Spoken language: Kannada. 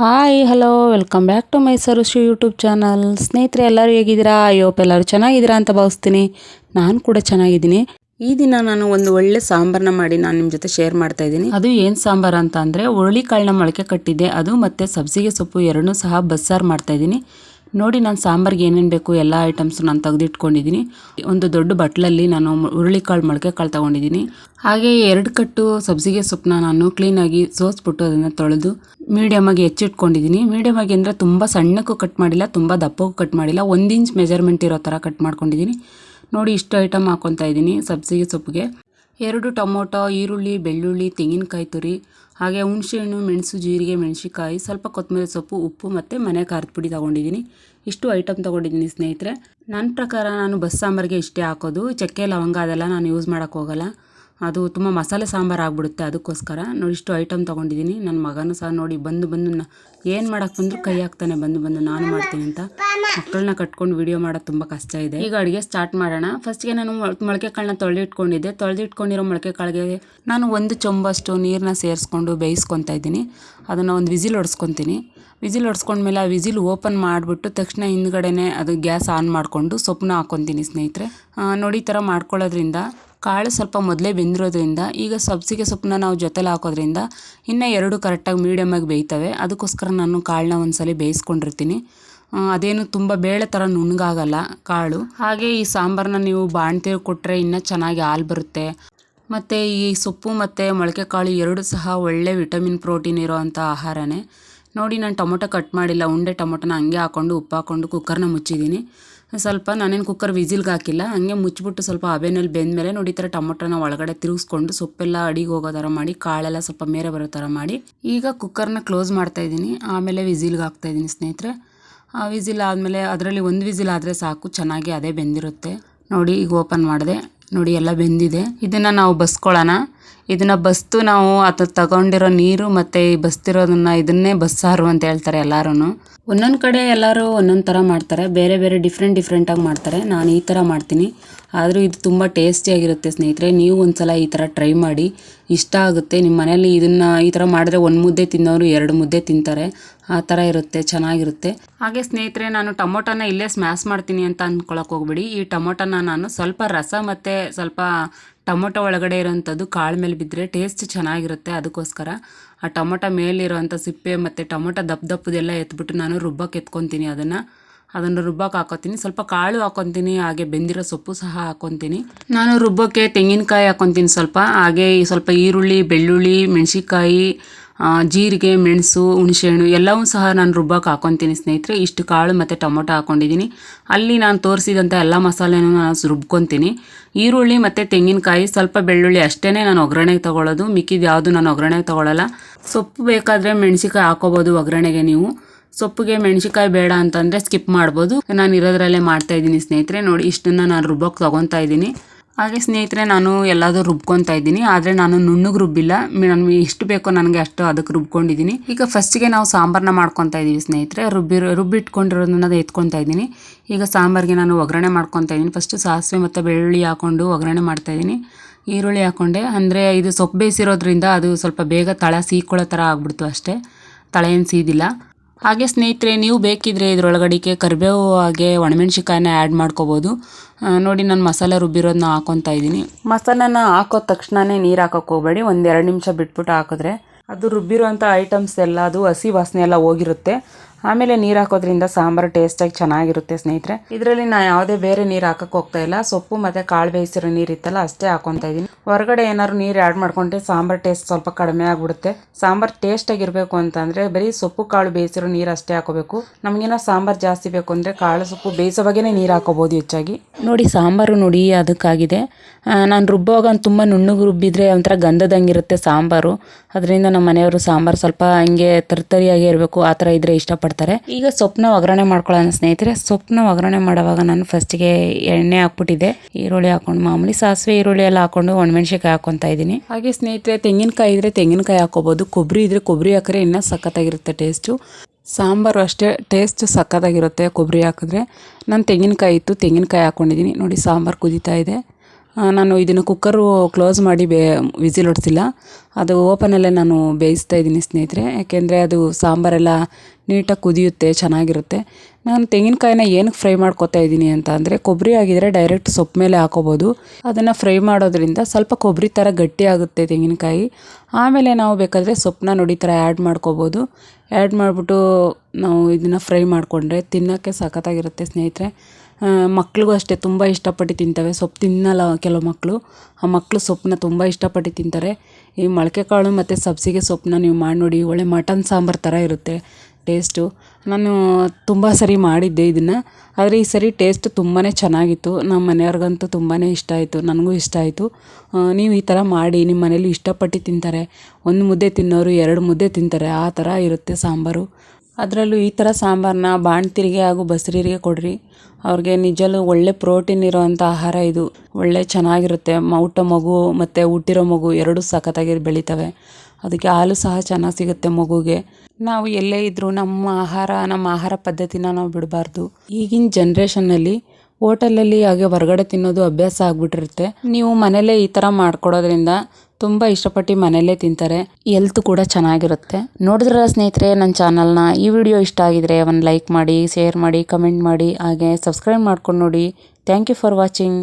Hi, hello, welcome back to Mysuru Shri YouTube channel. ಸ್ನೇಹಿತರೆ, ಎಲ್ಲರೂ ಹೇಗಿದ್ದೀರಾ? ಅಯ್ಯೋಪ್ ಎಲ್ಲರೂ ಚೆನ್ನಾಗಿದ್ದೀರಾ ಅಂತ ಭಾವಿಸ್ತೀನಿ. ನಾನು ಕೂಡ ಚೆನ್ನಾಗಿದ್ದೀನಿ. ಈ ದಿನ ನಾನು ಒಂದು ಒಳ್ಳೆ ಸಾಂಬಾರನ್ನ ಮಾಡಿ ನಾನು ನಿಮ್ಮ ಜೊತೆ ಶೇರ್ ಮಾಡ್ತಾ ಇದ್ದೀನಿ. ಅದು ಏನು ಸಾಂಬಾರು ಅಂತ ಅಂದರೆ, ಹುರುಳಿಕಾಳನ್ನ ಮೊಳಕೆ ಕಟ್ಟಿದ್ದೆ. ಅದು ಮತ್ತು ಸಬ್ಸಿಗೆ ಸೊಪ್ಪು ಎರಡನ್ನೂ ಸಹ ಬಸ್ಸಾರು ಮಾಡ್ತಾ ಇದ್ದೀನಿ. ನೋಡಿ ನಾನು ಸಾಂಬಾರಿಗೆ ಏನೇನು ಬೇಕು ಎಲ್ಲ ಐಟಮ್ಸ್ ನಾನು ತೆಗೆದಿಟ್ಕೊಂಡಿದ್ದೀನಿ ಒಂದು ದೊಡ್ಡ ಬಟ್ಲಲ್ಲಿ ನಾನು ಹುರುಳಿಕಾಳು ಮೊಳಕೆ ಕಾಳು ತೊಗೊಂಡಿದ್ದೀನಿ ಹಾಗೆ ಎರಡು ಕಟ್ಟು ಸಬ್ಸಿಗೆ ಸೊಪ್ಪನ್ನ ನಾನು ಕ್ಲೀನಾಗಿ ಸೋಸ್ಬಿಟ್ಟು ಅದನ್ನು ತೊಳೆದು ಮೀಡಿಯಮಾಗಿ ಹೆಚ್ಚಿಟ್ಕೊಂಡಿದ್ದೀನಿ ಮೀಡಿಯಮಾಗಿ ಅಂದರೆ ತುಂಬ ಸಣ್ಣಕ್ಕೂ ಕಟ್ ಮಾಡಿಲ್ಲ, ತುಂಬ ದಪ್ಪಕ್ಕೂ ಕಟ್ ಮಾಡಿಲ್ಲ, ಒಂದು ಇಂಚ್ ಮೆಜರ್ಮೆಂಟ್ ಇರೋ ಥರ ಕಟ್ ಮಾಡ್ಕೊಂಡಿದ್ದೀನಿ ನೋಡಿ ಇಷ್ಟು ಐಟಮ್ ಹಾಕ್ಕೊತಾ ಇದ್ದೀನಿ ಸಬ್ಸಿಗೆ ಸೊಪ್ಪಿಗೆ ಎರಡು ಟೊಮೊಟೊ, ಈರುಳ್ಳಿ, ಬೆಳ್ಳುಳ್ಳಿ, ತೆಂಗಿನಕಾಯಿ ತುರಿ, ಹಾಗೆ ಹುಣಸೆಹಣ್ಣು, ಮೆಣಸು, ಜೀರಿಗೆ ಮೆಣಸಿಕಾಯಿ ಸ್ವಲ್ಪ ಕೊತ್ತಂಬರಿ ಸೊಪ್ಪು, ಉಪ್ಪು ಮತ್ತು ಮನೆ ಖಾರದ ಪುಡಿ ತೊಗೊಂಡಿದ್ದೀನಿ. ಇಷ್ಟು ಐಟಮ್ ತೊಗೊಂಡಿದ್ದೀನಿ ಸ್ನೇಹಿತರೆ. ನನ್ನ ಪ್ರಕಾರ ನಾನು ಬಸ್ ಸಾಂಬಾರಿಗೆ ಇಷ್ಟೇ ಹಾಕೋದು. ಚಕ್ಕೆ, ಲವಂಗ ಅದೆಲ್ಲ ನಾನು ಯೂಸ್ ಮಾಡೋಕ್ಕೆ ಹೋಗಲ್ಲ. ಅದು ತುಂಬ ಮಸಾಲೆ ಸಾಂಬಾರು ಆಗಿಬಿಡುತ್ತೆ ಅದಕ್ಕೋಸ್ಕರ. ನೋಡಿ, ಇಷ್ಟು ಐಟಮ್ ತೊಗೊಂಡಿದ್ದೀನಿ. ನನ್ನ ಮಗನೂ ಸಹ ನೋಡಿ, ಬಂದು ಬಂದು ಏನು ಮಾಡೋಕ್ಕೆ ಬಂದರೂ ಕೈ ಹಾಕ್ತಾನೆ, ಬಂದು ಬಂದು ನಾನು ಮಾಡ್ತೀನಿ ಅಂತ. ಮಕ್ಕಳನ್ನ ಕಟ್ಕೊಂಡು ವಿಡಿಯೋ ಮಾಡೋದು ತುಂಬ ಕಷ್ಟ ಇದೆ. ಈಗ ಅಡುಗೆ ಸ್ಟಾರ್ಟ್ ಮಾಡೋಣ. ಫಸ್ಟ್ಗೆ ನಾನು ಮೊಳಕೆ ಕಾಳನ್ನ ತೊಳೆದಿಟ್ಕೊಂಡಿದ್ದೆ. ತೊಳೆದಿಟ್ಕೊಂಡಿರೋ ಮೊಳಕೆ ಕಾಳಿಗೆ ನಾನು ಒಂದು ಚೊಂಬಷ್ಟು ನೀರನ್ನ ಸೇರಿಸ್ಕೊಂಡು ಬೇಯಿಸ್ಕೊತಾ ಇದ್ದೀನಿ. ಅದನ್ನು ಒಂದು ವಿಸಿಲ್ ಹೊಡ್ಸ್ಕೊತೀನಿ. ವಿಸಿಲ್ ಹೊಡ್ಸ್ಕೊಂಡ್ಮೇಲೆ ಆ ವಿಸಿಲ್ ಓಪನ್ ಮಾಡಿಬಿಟ್ಟು ತಕ್ಷಣ ಹಿಂದ್ಗಡೆನೆ ಅದು ಗ್ಯಾಸ್ ಆನ್ ಮಾಡಿಕೊಂಡು ಸೊಪ್ಪನ್ನ ಹಾಕ್ಕೊತೀನಿ ಸ್ನೇಹಿತರೆ. ನೋಡಿ, ಈ ಥರ ಮಾಡ್ಕೊಳ್ಳೋದ್ರಿಂದ ಕಾಳು ಸ್ವಲ್ಪ ಮೊದಲೇ ಬೆಂದಿರೋದ್ರಿಂದ ಈಗ ಸಬ್ಸಿಗೆ ಸೊಪ್ಪನ್ನ ನಾವು ಜೊತೆಲಿ ಹಾಕೋದ್ರಿಂದ ಇನ್ನೂ ಎರಡು ಕರೆಕ್ಟಾಗಿ ಮೀಡಿಯಮಾಗಿ ಬೇಯ್ತವೆ. ಅದಕ್ಕೋಸ್ಕರ ನಾನು ಕಾಳನ್ನ ಒಂದ್ಸಲ ಬೇಯಿಸ್ಕೊಂಡಿರ್ತೀನಿ. ಅದೇನು ತುಂಬ ಬೇಳೆ ಥರ ನುಣ್ಣಗಾಗಲ್ಲ ಕಾಳು. ಹಾಗೆ ಈ ಸಾಂಬಾರನ್ನ ನೀವು ಬಾಣ್ತಿ ಕೊಟ್ಟರೆ ಇನ್ನೂ ಚೆನ್ನಾಗಿ ಹಾಲು ಬರುತ್ತೆ. ಮತ್ತು ಈ ಸೊಪ್ಪು ಮತ್ತು ಮೊಳಕೆ ಕಾಳು ಎರಡು ಸಹ ಒಳ್ಳೆ ವಿಟಮಿನ್ ಪ್ರೋಟೀನ್ ಇರೋವಂಥ ಆಹಾರನೇ. ನೋಡಿ, ನಾನು ಟೊಮೊಟೊ ಕಟ್ ಮಾಡಿಲ್ಲ. ಉಂಡೆ ಟೊಮೊಟೊನ ಹಂಗೆ ಹಾಕ್ಕೊಂಡು ಉಪ್ಪು ಹಾಕ್ಕೊಂಡು ಕುಕ್ಕರ್ನ ಮುಚ್ಚಿದ್ದೀನಿ. ಸ್ವಲ್ಪ ನಾನೇನು ಕುಕ್ಕರ್ ವಿಸಿಲ್ಗೆ ಹಾಕಿಲ್ಲ, ಹಂಗೆ ಮುಚ್ಚಿಬಿಟ್ಟು ಸ್ವಲ್ಪ ಹಬೆನಲ್ಲಿ ಬೆಂದಮೇಲೆ ನೋಡಿ ಥರ ಟೊಮೊಟೊನ ಒಳಗಡೆ ತಿರುಗಿಸ್ಕೊಂಡು ಸೊಪ್ಪೆಲ್ಲ ಅಡಿಗೆ ಹೋಗೋ ಥರ ಮಾಡಿ, ಕಾಳೆಲ್ಲ ಸ್ವಲ್ಪ ಮೇರೆ ಬರೋ ಥರ ಮಾಡಿ, ಈಗ ಕುಕ್ಕರ್ನ ಕ್ಲೋಸ್ ಮಾಡ್ತಾ ಇದ್ದೀನಿ. ಆಮೇಲೆ ವಿಸಿಲ್ಗೆ ಹಾಕ್ತಾಯಿದ್ದೀನಿ ಸ್ನೇಹಿತರೆ. ಆ ವಿಸಿಲ್ ಆದಮೇಲೆ ಅದರಲ್ಲಿ ಒಂದು ವಿಸಿಲ್ ಆದರೆ ಸಾಕು, ಚೆನ್ನಾಗಿ ಅದೇ ಬೆಂದಿರುತ್ತೆ. ನೋಡಿ ಈಗ ಓಪನ್ ಮಾಡಿದೆ, ನೋಡಿ ಎಲ್ಲ ಬೆಂದಿದೆ. ಇದನ್ನು ನಾವು ಬಸ್ಕೊಳ್ಳೋಣ. ಇದನ್ನ ಬಸ್ತು ನಾವು ಅದು ತಗೊಂಡಿರೋ ನೀರು ಮತ್ತು ಈ ಬಸ್ತಿರೋದನ್ನ ಇದನ್ನೇ ಬಸ್ಸಾರು ಅಂತ ಹೇಳ್ತಾರೆ ಎಲ್ಲಾರು ಒಂದೊಂದು ಕಡೆ ಎಲ್ಲರೂ ಒಂದೊಂದು ಥರ ಮಾಡ್ತಾರೆ ಬೇರೆ ಬೇರೆ ಡಿಫ್ರೆಂಟ್ ಡಿಫ್ರೆಂಟಾಗಿ ಮಾಡ್ತಾರೆ. ನಾನು ಈ ಥರ ಮಾಡ್ತೀನಿ. ಆದರೂ ಇದು ತುಂಬ ಟೇಸ್ಟಿಯಾಗಿರುತ್ತೆ ಸ್ನೇಹಿತರೆ. ನೀವು ಒಂದ್ಸಲ ಈ ಥರ ಟ್ರೈ ಮಾಡಿ ಇಷ್ಟ ಆಗುತ್ತೆ. ನಿಮ್ಮ ಮನೇಲಿ ಇದನ್ನು ಈ ಥರ ಮಾಡಿದ್ರೆ ಒಂದು ಮುದ್ದೆ ತಿನ್ನೋರು ಎರಡು ಮುದ್ದೆ ತಿಂತಾರೆ. ಆ ಥರ ಇರುತ್ತೆ ಚೆನ್ನಾಗಿರುತ್ತೆ. ಹಾಗೆ ಸ್ನೇಹಿತರೆ ನಾನು ಟೊಮೊಟೊನ ಇಲ್ಲೇ ಸ್ಮ್ಯಾಶ್ ಮಾಡ್ತೀನಿ ಅಂತ ಅಂದ್ಕೊಳಕ್ಕೆ ಹೋಗ್ಬಿಡಿ. ಈ ಟೊಮೊಟೊನ ನಾನು ಸ್ವಲ್ಪ ರಸ ಮತ್ತು ಸ್ವಲ್ಪ ಟೊಮೊಟೊ ಒಳಗಡೆ ಇರೋವಂಥದ್ದು ಕಾಳು ಮೇಲೆ ಬಿದ್ದರೆ ಟೇಸ್ಟ್ ಚೆನ್ನಾಗಿರುತ್ತೆ ಅದಕ್ಕೋಸ್ಕರ. ಆ ಟೊಮೊಟೊ ಮೇಲಿರೋವಂಥ ಸಿಪ್ಪೆ ಮತ್ತು ಟೊಮೊಟೊ ದಪ್ಪ ದಪ್ಪದೆಲ್ಲ ಎತ್ಬಿಟ್ಟು ನಾನು ರುಬ್ಬಕ್ಕೆ ಎತ್ಕೊತೀನಿ ಅದನ್ನು. ಅದನ್ನು ರುಬ್ಬಕ್ಕೆ ಹಾಕೋತೀನಿ. ಸ್ವಲ್ಪ ಕಾಳು ಹಾಕೊತೀನಿ, ಹಾಗೆ ಬೆಂದಿರೋ ಸೊಪ್ಪು ಸಹ ಹಾಕೊತೀನಿ. ನಾನು ರುಬ್ಬಕ್ಕೆ ತೆಂಗಿನಕಾಯಿ ಹಾಕೊತೀನಿ ಸ್ವಲ್ಪ. ಹಾಗೆ ಸ್ವಲ್ಪ ಈರುಳ್ಳಿ, ಬೆಳ್ಳುಳ್ಳಿ ಮೆಣಸಿಕಾಯಿ ಜೀರಿಗೆ, ಮೆಣಸು, ಹುಣಸೆಹಣ್ಣು ಎಲ್ಲವೂ ಸಹ ನಾನು ರುಬ್ಬಕ್ಕೆ ಹಾಕೊತೀನಿ ಸ್ನೇಹಿತರೆ. ಇಷ್ಟು ಕಾಳು ಮತ್ತು ಟೊಮೊಟೊ ಹಾಕ್ಕೊಂಡಿದ್ದೀನಿ ಅಲ್ಲಿ ನಾನು ತೋರಿಸಿದಂಥ ಎಲ್ಲ ಮಸಾಲೆನೂ ನಾನು ರುಬ್ಕೊತೀನಿ. ಈರುಳ್ಳಿ ಮತ್ತು ತೆಂಗಿನಕಾಯಿ, ಸ್ವಲ್ಪ ಬೆಳ್ಳುಳ್ಳಿ ಅಷ್ಟೇ ನಾನು ಒಗ್ಗರಣೆಗೆ ತೊಗೊಳ್ಳೋದು. ಮಿಕ್ಕಿದ ಯಾವುದು ನಾನು ಒಗ್ಗರಣೆಗೆ ತೊಗೊಳ್ಳಲ್ಲ. ಸೊಪ್ಪು ಬೇಕಾದರೆ ಮೆಣಸಿಕಾಯಿ ಹಾಕೋಬೋದು ಒಗ್ಗರಣೆಗೆ ನೀವು. ಸೊಪ್ಪಿಗೆ ಮೆಣಸಿಕಾಯಿ ಬೇಡ ಅಂತಂದರೆ ಸ್ಕಿಪ್ ಮಾಡ್ಬೋದು. ನಾನು ಇರೋದ್ರಲ್ಲೇ ಮಾಡ್ತಾ ಇದ್ದೀನಿ ಸ್ನೇಹಿತರೆ. ನೋಡಿ, ಇಷ್ಟನ್ನು ನಾನು ರುಬ್ಬೋಕೆ ತೊಗೊತಾ ಇದ್ದೀನಿ. ಹಾಗೆ ಸ್ನೇಹಿತರೆ, ನಾನು ಎಲ್ಲಾದರೂ ರುಬ್ಕೊತಾ ಇದ್ದೀನಿ. ಆದರೆ ನಾನು ನುಣ್ಣಗೆ ರುಬ್ಬಿಲ್ಲ. ನನಗೆ ಎಷ್ಟು ಬೇಕೋ ನನಗೆ ಅಷ್ಟು ಅದಕ್ಕೆ ರುಬ್ಕೊಂಡಿದ್ದೀನಿ. ಈಗ ಫಸ್ಟಿಗೆ ನಾವು ಸಾಂಬಾರನ್ನ ಮಾಡ್ಕೊತಾ ಇದ್ದೀವಿ ಸ್ನೇಹಿತರೆ. ರುಬ್ಬಿರೋ ರುಬ್ಬಿಟ್ಕೊಂಡಿರೋದನ್ನ ಎತ್ಕೊತಾ ಇದ್ದೀನಿ. ಈಗ ಸಾಂಬಾರಿಗೆ ನಾನು ಒಗ್ಗರಣೆ ಮಾಡ್ಕೊತಾ ಇದ್ದೀನಿ. ಫಸ್ಟು ಸಾಸಿವೆ ಮತ್ತು ಬೆಳ್ಳುಳ್ಳಿ ಹಾಕ್ಕೊಂಡು ಒಗ್ಗರಣೆ ಮಾಡ್ತಾ ಇದ್ದೀನಿ. ಈರುಳ್ಳಿ ಹಾಕ್ಕೊಂಡೆ ಅಂದರೆ ಇದು ಸೊಪ್ಪು ಬೇಯಿಸಿರೋದ್ರಿಂದ ಅದು ಸ್ವಲ್ಪ ಬೇಗ ತಳ ಸೀಕೊಳ್ಳೋ ಥರ ಆಗ್ಬಿಡ್ತು ಅಷ್ಟೇ. ತಳ ಏನು ಸೀದಿಲ್ಲ. ಹಾಗೆ ಸ್ನೇಹಿತರೆ, ನೀವು ಬೇಕಿದ್ರೆ ಇದರೊಳಗಡಿಕೆ ಕರಿಬೇವು ಹಾಗೆ ಒಣಮೆಣ್ಸಿಕಾಯಿನ ಆ್ಯಡ್ ಮಾಡ್ಕೋಬೋದು. ನೋಡಿ ನಾನು ಮಸಾಲೆ ರುಬ್ಬಿರೋದನ್ನ ಹಾಕೊತಾ ಇದ್ದೀನಿ. ಮಸಾಲಾನ ಹಾಕೋ ತಕ್ಷಣವೇ ನೀರು ಹಾಕೋಕೆ ಹೋಗಬೇಡಿ. ಒಂದೆರಡು ನಿಮಿಷ ಬಿಟ್ಬಿಟ್ಟು ಹಾಕಿದ್ರೆ ಅದು ರುಬ್ಬಿರೋಂಥ ಐಟಮ್ಸ್ ಎಲ್ಲ, ಅದು ಹಸಿ ವಾಸನೆ ಎಲ್ಲ ಹೋಗಿರುತ್ತೆ. ಆಮೇಲೆ ನೀರು ಹಾಕೋದ್ರಿಂದ ಸಾಂಬಾರು ಟೇಸ್ಟಾಗಿ ಚೆನ್ನಾಗಿರುತ್ತೆ ಸ್ನೇಹಿತರೆ. ಇದರಲ್ಲಿ ನಾನು ಯಾವುದೇ ಬೇರೆ ನೀರು ಹಾಕಕ್ಕೆ ಹೋಗ್ತಾ ಇಲ್ಲ. ಸೊಪ್ಪು ಮತ್ತು ಕಾಳು ಬೇಯಿಸಿರೋ ನೀರು ಇತ್ತಲ್ಲ, ಅಷ್ಟೇ ಹಾಕೊತಾ ಇದ್ದೀನಿ ಹೊರಗಡೆ ಏನಾದ್ರು ನೀರು ಆ್ಯಡ್ ಮಾಡ್ಕೊಂಡ್ರೆ ಸಾಂಬಾರು ಟೇಸ್ಟ್ ಸ್ವಲ್ಪ ಕಡಿಮೆ ಆಗಿಬಿಡುತ್ತೆ. ಸಾಂಬಾರು ಟೇಸ್ಟಾಗಿರಬೇಕು ಅಂತಂದರೆ ಬರೀ ಸೊಪ್ಪು, ಕಾಳು ಬೇಯಿಸಿರೋ ನೀರು ಅಷ್ಟೇ ಹಾಕೋಬೇಕು. ನಮಗೇನೋ ಸಾಂಬಾರು ಜಾಸ್ತಿ ಬೇಕು ಅಂದರೆ ಕಾಳು ಸೊಪ್ಪು ಬೇಯಿಸೋ ಬಗ್ಗೆನೇ ನೀರು ಹಾಕೋಬೋದು ಹೆಚ್ಚಾಗಿ. ನೋಡಿ ಸಾಂಬಾರು ನೋಡಿ ಅದಕ್ಕಾಗಿದೆ. ನಾನು ರುಬ್ಬುವಾಗ ತುಂಬ ನುಣ್ಣಗೆ ರುಬ್ಬಿದ್ರೆ ಒಂಥರ ಗಂಧದಂಗಿರುತ್ತೆ ಸಾಂಬಾರು. ಅದರಿಂದ ನಮ್ಮ ಮನೆಯವರು ಸಾಂಬಾರು ಸ್ವಲ್ಪ ಹಂಗೆ ತರ್ತರಿಯಾಗಿ ಇರಬೇಕು. ಆ ಥರ ಇದ್ರೆ ಇಷ್ಟಪಡ್ತಾರೆ. ಈಗ ಸೊಪ್ಪನ್ನ ಒಗ್ಗರಣೆ ಮಾಡ್ಕೊಳ್ಳೋಣ ಸ್ನೇಹಿತರೆ. ಸೊಪ್ಪನ್ನ ಒಗ್ಗರಣೆ ಮಾಡುವಾಗ ನಾನು ಫಸ್ಟಿಗೆ ಎಣ್ಣೆ ಹಾಕ್ಬಿಟ್ಟಿದ್ದೆ. ಈರುಳ್ಳಿ ಹಾಕೊಂಡು ಮಾಮೂಲಿ ಸಾಸಿವೆ ಈರುಳ್ಳಿ ಎಲ್ಲ ಹಾಕೊಂಡು ಒಣಮೆಣ್ಸಿಕಾಯಿ ಹಾಕೊತಾ ಇದ್ದೀನಿ. ಹಾಗೆ ಸ್ನೇಹಿತರೆ, ತೆಂಗಿನಕಾಯಿ ಇದ್ರೆ ತೆಂಗಿನಕಾಯಿ ಹಾಕೋಬಹುದು ಕೊಬ್ಬರಿ ಇದ್ರೆ ಕೊಬ್ಬರಿ ಹಾಕಿದ್ರೆ ಇನ್ನೂ ಸಖತ್ತಾಗಿರುತ್ತೆ ಟೇಸ್ಟು ಸಾಂಬಾರು ಅಷ್ಟೇ ಟೇಸ್ಟ್ ಸಖತ್ತಾಗಿರುತ್ತೆ ಕೊಬ್ಬರಿ ಹಾಕಿದ್ರೆ. ನಾನು ತೆಂಗಿನಕಾಯಿ ಇತ್ತು, ತೆಂಗಿನಕಾಯಿ ಹಾಕ್ಕೊಂಡಿದ್ದೀನಿ. ನೋಡಿ ಸಾಂಬಾರು ಕುದೀತಾ ಇದೆ. ನಾನು ಇದನ್ನು ಕುಕ್ಕರು ಕ್ಲೋಸ್ ಮಾಡಿ ಬೇ, ವಿಸಿಲ್ ಹೊಡ್ಸಿಲ್ಲ. ಅದು ಓಪನಲ್ಲೇ ನಾನು ಬೇಯಿಸ್ತಾ ಇದ್ದೀನಿ ಸ್ನೇಹಿತರೆ. ಯಾಕೆಂದರೆ ಅದು ಸಾಂಬಾರೆಲ್ಲ ನೀಟಾಗಿ ಕುದಿಯುತ್ತೆ, ಚೆನ್ನಾಗಿರುತ್ತೆ. ನಾನು ತೆಂಗಿನಕಾಯಿನ ಏನಕ್ಕೆ ಫ್ರೈ ಮಾಡ್ಕೊತಾ ಇದ್ದೀನಿ ಅಂತ ಅಂದರೆ ಕೊಬ್ಬರಿ ಆಗಿದ್ರೆ ಡೈರೆಕ್ಟ್ ಸೊಪ್ಪು ಮೇಲೆ ಹಾಕೋಬೋದು. ಅದನ್ನು ಫ್ರೈ ಮಾಡೋದ್ರಿಂದ ಸ್ವಲ್ಪ ಕೊಬ್ಬರಿ ಥರ ಗಟ್ಟಿ ಆಗುತ್ತೆ ತೆಂಗಿನಕಾಯಿ. ಆಮೇಲೆ ನಾವು ಬೇಕಾದರೆ ಸೊಪ್ಪನ್ನ ನುಡಿ ಥರ ಆ್ಯಡ್ ಮಾಡ್ಕೋಬೋದು. ಆ್ಯಡ್ ಮಾಡಿಬಿಟ್ಟು ನಾವು ಇದನ್ನು ಫ್ರೈ ಮಾಡಿಕೊಂಡ್ರೆ ತಿನ್ನೋಕ್ಕೆ ಸಖತ್ತಾಗಿರುತ್ತೆ ಸ್ನೇಹಿತರೆ. ಮಕ್ಳಿಗೂ ಅಷ್ಟೇ ತುಂಬ ಇಷ್ಟಪಟ್ಟು ತಿಂತವೆ. ಸೊಪ್ಪು ತಿನ್ನಲ್ಲ ಕೆಲವು ಮಕ್ಕಳು ಆ ಮಕ್ಕಳು ಸೊಪ್ಪನ್ನ ತುಂಬ ಇಷ್ಟಪಟ್ಟು ತಿಂತಾರೆ. ಈ ಮೊಳಕೆ ಕಾಳು ಮತ್ತು ಸಬ್ಸಿಗೆ ಸೊಪ್ಪನ್ನ ನೀವು ಮಾಡಿ ನೋಡಿ, ಒಳ್ಳೆ ಮಟನ್ ಸಾಂಬಾರು ಥರ ಇರುತ್ತೆ ಟೇಸ್ಟು. ನಾನು ತುಂಬ ಸರಿ ಮಾಡಿದ್ದೆ ಇದನ್ನು. ಆದರೆ ಈ ಸರಿ ಟೇಸ್ಟ್ ತುಂಬಾ ಚೆನ್ನಾಗಿತ್ತು. ನಮ್ಮ ಮನೆಯವ್ರಿಗಂತೂ ತುಂಬಾ ಇಷ್ಟ ಆಯಿತು. ನನಗೂ ಇಷ್ಟ ಆಯಿತು. ನೀವು ಈ ಥರ ಮಾಡಿ ನಿಮ್ಮ ಮನೇಲಿ ಇಷ್ಟಪಟ್ಟು ತಿಂತಾರೆ. ಒಂದು ಮುದ್ದೆ ತಿನ್ನೋರು ಎರಡು ಮುದ್ದೆ ತಿಂತಾರೆ. ಆ ಥರ ಇರುತ್ತೆ ಸಾಂಬಾರು. ಅದರಲ್ಲೂ ಈ ಥರ ಸಾಂಬಾರನ್ನ ಬಾಣ್ತಿರಿಗೆ ಹಾಗೂ ಬಸ್ರಿರಿಗೆ ಕೊಡ್ರಿ. ಅವ್ರಿಗೆ ನಿಜಲ್ಲೂ ಒಳ್ಳೆ ಪ್ರೋಟೀನ್ ಇರೋವಂಥ ಆಹಾರ ಇದು. ಒಳ್ಳೆ ಚೆನ್ನಾಗಿರುತ್ತೆ. ಮೌಟ ಮಗು ಮತ್ತು ಹುಟ್ಟಿರೋ ಮಗು ಎರಡೂ ಸಖತ್ತಾಗಿ ಬೆಳಿತವೆ. ಅದಕ್ಕೆ ಹಾಲು ಸಹ ಚೆನ್ನಾಗಿ ಸಿಗುತ್ತೆ ಮಗುಗೆ. ನಾವು ಎಲ್ಲೇ ಇದ್ದರೂ ನಮ್ಮ ಆಹಾರ ನಮ್ಮ ಆಹಾರ ಪದ್ಧತಿನ ನಾವು ಬಿಡಬಾರ್ದು. ಈಗಿನ ಜನ್ರೇಷನ್ನಲ್ಲಿ ಹೋಟೆಲಲ್ಲಿ ಹಾಗೆ ಹೊರಗಡೆ ತಿನ್ನೋದು ಅಭ್ಯಾಸ ಆಗಿಬಿಟ್ಟಿರುತ್ತೆ. ನೀವು ಮನೇಲೇ ಈ ಥರ ಮಾಡ್ಕೊಡೋದ್ರಿಂದ ತುಂಬ ಇಷ್ಟಪಟ್ಟು ಮನೆಯಲ್ಲೇ ತಿಂತಾರೆ. ಎಲ್ತ್ ಕೂಡ ಚೆನ್ನಾಗಿರುತ್ತೆ. ನೋಡಿದ್ರಲ್ಲ ಸ್ನೇಹಿತರೆ ನನ್ನ ಚಾನಲ್ನ ಈ ವಿಡಿಯೋ ಇಷ್ಟ ಆಗಿದ್ರೆ ಒಂದು ಲೈಕ್ ಮಾಡಿ ಶೇರ್ ಮಾಡಿ ಕಮೆಂಟ್ ಮಾಡಿ, ಹಾಗೆ ಸಬ್ಸ್ಕ್ರೈಬ್ ಮಾಡ್ಕೊಂಡು ನೋಡಿ. Thank you for watching